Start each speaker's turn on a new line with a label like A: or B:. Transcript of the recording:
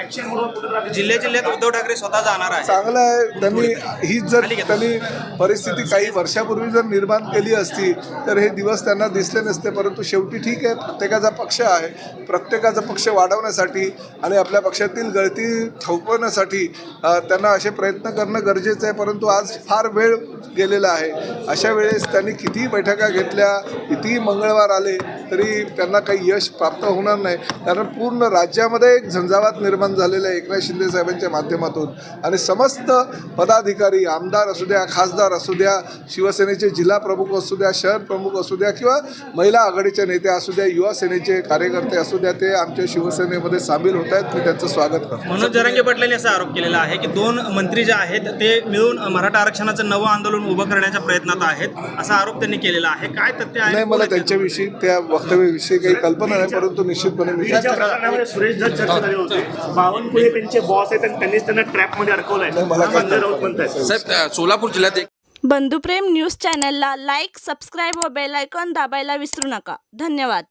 A: Action म्हणून कुठेतरी
B: जिल्ह्या जिल्ह्यात उद्धव ठाकरे स्वतः जाणार आहे.
C: चांगलं आहे. त्यांनी ही जर त्यांनी परिस्थिती काही वर्षापूर्वी जर निर्माण केली असती तर हे दिवस त्यांना दिसले नसते परंतु शेवटी ठीक आहे. प्रत्येकाचा पक्ष आहे. प्रत्येकाचा पक्ष वाढवण्यासाठी आणि आपल्या पक्षातील गळती थोपवण्यासाठी त्यांना असे प्रयत्न करणं गरजेचं आहे. परंतु आज फार वेळ गेलेला आहे. अशा वेळेस त्यांनी कितीही बैठका घेतल्या कितीही मंगळवार आले तरी त्यांना काही यश प्राप्त होणार नाही. कारण पूर्ण राज्यामध्ये एक झंझावात निर्माण झालेला आहे एकनाथ शिंदे साहेबांच्या माध्यमातून. आणि समस्त पदाधिकारी आमदार असू द्या खासदार असू द्या शिवसेनेचे जिल्हा प्रमुख असू द्या शहर प्रमुख असू द्या किंवा महिला आघाडीचे नेते असू द्या युवा सेनेचे कार्यकर्ते असू द्या ते आमच्या शिवसेनेमध्ये सामील होत आहेत. मी त्यांचं स्वागत करतो.
B: मनोज जरांगे पाटलांनी असा आरोप केलेला आहे की दोन मंत्री जे आहेत ते मिळून मराठा आरक्षणाचं नवं आंदोलन उभं करण्याच्या प्रयत्नात आहेत असा आरोप त्यांनी केलेला आहे. काय तथ्य आहे?
C: नाही मला त्यांच्याविषयी त्या वक्तव्याविषयी काही कल्पना नाही परंतु निश्चितपणे मी
A: सुरेश धस चर्चा झाली होती. बावनकुळे त्यांचे बॉस आहेत आणि त्यांनीच त्यांना ट्रॅपमध्ये अडकवलंय.
C: मला
A: संजय राऊत
D: साहेब सोलापूर जिल्ह्यात एक
E: बंधुप्रेम न्यूज चॅनलला लाईक सबस्क्राईब व बेल आयकॉन दाबायला विसरू नका. धन्यवाद.